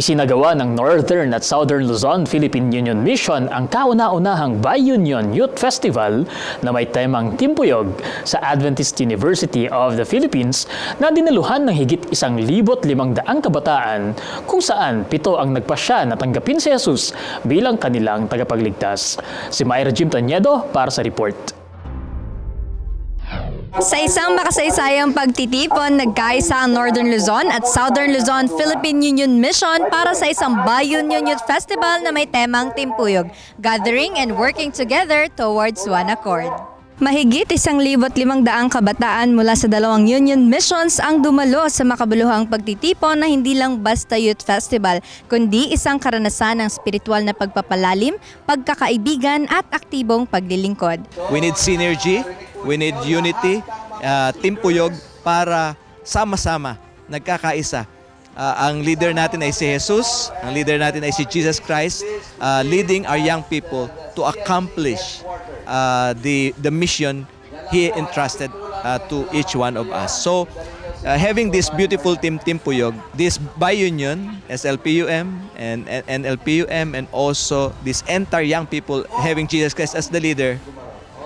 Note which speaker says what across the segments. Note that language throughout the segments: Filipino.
Speaker 1: Isinagawa ng Northern at Southern Luzon Philippine Union Mission ang kauna-unahang Bi-Union Youth Festival na may temang Timpuyog sa Adventist University of the Philippines na dinaluhan ng higit isang libot limang daang kabataan kung saan pito ang nagpasya na tanggapin si Jesus bilang kanilang tagapagligtas. Si Myra Jim Taniedo para sa report.
Speaker 2: Sa isang makasaysayang pagtitipon, nagkaisa ang Northern Luzon at Southern Luzon Philippine Union Mission para sa isang Bi-Union Youth Festival na may temang Timpuyog, gathering and working together towards one accord. Mahigit isang libot limang daang kabataan mula sa dalawang union missions ang dumalo sa makabuluhang pagtitipon na hindi lang basta youth festival, kundi isang karanasan ng spiritual na pagpapalalim, pagkakaibigan at aktibong paglilingkod.
Speaker 3: We need synergy, we need unity, uh, timpuyog para sama-sama nagkakaisa. Uh, ang leader natin ay si Jesus, ang leader natin ay si Jesus Christ, uh, leading our young people to accomplish uh, the the mission he entrusted uh, to each one of us. So uh, having this beautiful team Timpuyog, this bi-union, SLPUM and, and, and LPUM and also this entire young people having Jesus Christ as the leader,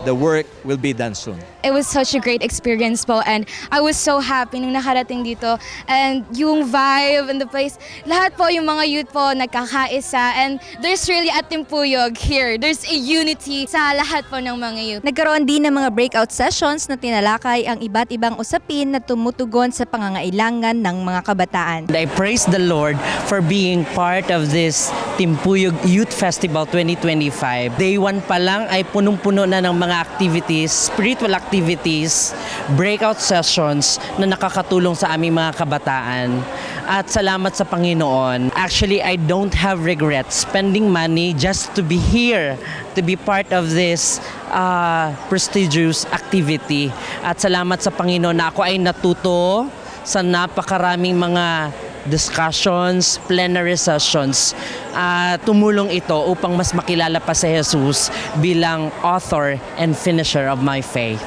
Speaker 3: the work will be done soon.
Speaker 4: It was such a great experience po and I was so happy nung nakarating dito and yung vibe and the place, lahat po yung mga youth po nagkakaisa and there's really a timpuyog here. There's a unity sa lahat po ng mga youth.
Speaker 2: Nagkaroon din ng mga breakout sessions na tinalakay ang iba't ibang usapin na tumutugon sa pangangailangan ng mga kabataan.
Speaker 5: I praise the Lord for being part of this Timpuyog Youth Festival 2025. Day 1 pa lang ay punong-puno na ng mga activities, spiritual activities, breakout sessions na nakakatulong sa aming mga kabataan. At salamat sa Panginoon. Actually, I don't have regrets spending money just to be here, to be part of this uh, prestigious activity. At salamat sa Panginoon na ako ay natuto sa napakaraming mga discussions, plenary sessions. at tumulong ito upang mas makilala pa si Jesus bilang author and finisher of my faith.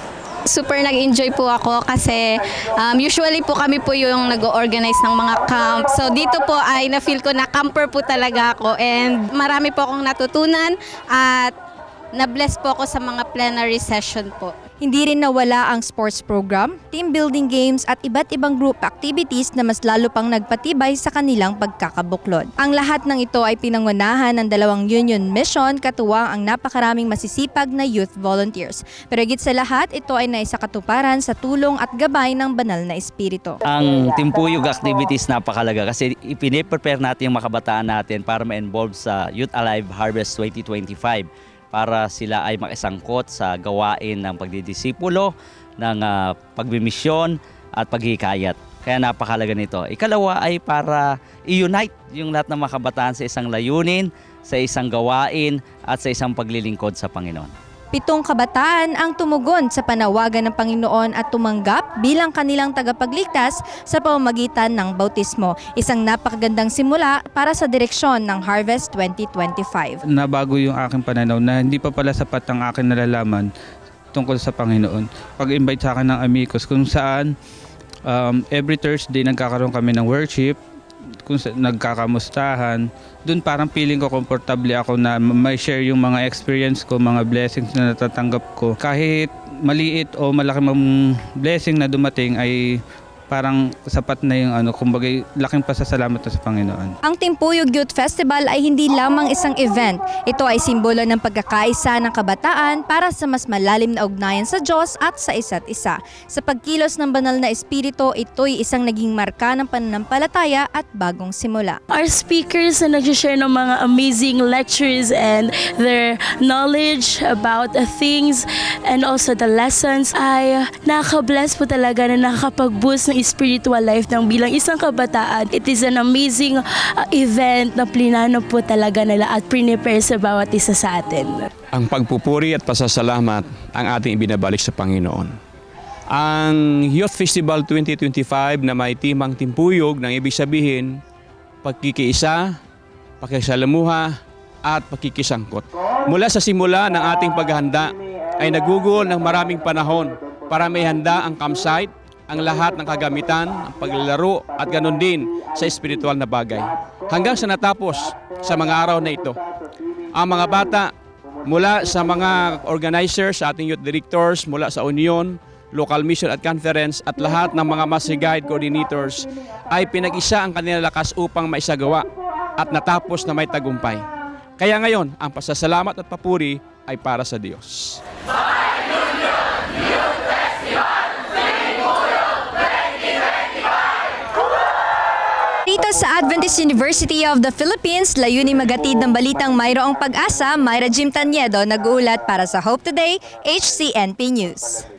Speaker 6: super nag-enjoy po ako kasi um, usually po kami po yung nag-organize ng mga camp. So dito po ay na-feel ko na camper po talaga ako and marami po akong natutunan at na-bless po ako sa mga plenary session po.
Speaker 2: Hindi rin nawala ang sports program, team building games at iba't ibang group activities na mas lalo pang nagpatibay sa kanilang pagkakabuklod. Ang lahat ng ito ay pinangunahan ng dalawang union mission katuwang ang napakaraming masisipag na youth volunteers. Pero higit sa lahat, ito ay naisakatuparan sa tulong at gabay ng banal na espiritu.
Speaker 7: ang Timpuyog activities napakalaga kasi ipine-prepare natin yung mga kabataan natin para ma-involve sa Youth Alive Harvest 2025 para sila ay makisangkot sa gawain ng pagdidisipulo, ng ah, pagbimisyon at paghikayat. Kaya napakalaga nito. Ikalawa ay para i-unite yung lahat ng mga kabataan sa isang layunin, sa isang gawain at sa isang paglilingkod sa Panginoon.
Speaker 2: Pitong kabataan ang tumugon sa panawagan ng Panginoon at tumanggap bilang kanilang tagapagligtas sa pamamagitan ng bautismo. Isang napakagandang simula para sa direksyon ng Harvest 2025.
Speaker 8: nabago yung aking pananaw na hindi pa pala sapat ang aking nalalaman tungkol sa Panginoon. Pag-invite sa akin ng amigos kung saan um, every Thursday nagkakaroon kami ng worship, kung nagkakamustahan, doon parang feeling ko komportable ako na may share yung mga experience ko, mga blessings na natatanggap ko. Kahit maliit o malaki mang blessing na dumating ay parang sapat na yung ano, kumbaga laking pasasalamat na sa Panginoon.
Speaker 2: Ang Timpuyog Youth Festival ay hindi lamang isang event. Ito ay simbolo ng pagkakaisa ng kabataan para sa mas malalim na ugnayan sa Diyos at sa isa't isa. Sa pagkilos ng banal na espiritu, ito'y isang naging marka ng pananampalataya at bagong simula.
Speaker 9: our speakers na nag-share ng mga amazing lectures and their knowledge about the things and also the lessons ay nakaka-bless po talaga na nakakapag-boost ng spiritual life ng bilang isang kabataan. It is an amazing uh, event na plinano po talaga nila at prepare sa bawat isa sa atin.
Speaker 10: ang pagpupuri at pasasalamat ang ating ibinabalik sa Panginoon. Ang Youth Festival 2025 na may timang timpuyog ng ibig sabihin, pagkikiisa, pakisalamuha, at pakikisangkot. Mula sa simula ng ating paghahanda ay nagugol ng maraming panahon para may handa ang campsite, ang lahat ng kagamitan, ang paglalaro at ganun din sa espiritual na bagay. Hanggang sa natapos sa mga araw na ito, ang mga bata mula sa mga organizers, sa ating youth directors, mula sa Union, local mission at conference at lahat ng mga master guide coordinators ay pinag-isa ang kanilang lakas upang maisagawa at natapos na may tagumpay. Kaya ngayon, ang pasasalamat at papuri ay para sa Diyos.
Speaker 2: Dito sa Adventist University of the Philippines, layunin magatid ng balitang mayroong pag-asa, Myra Jim Tanyedo nag-uulat para sa Hope Today, HCNP News.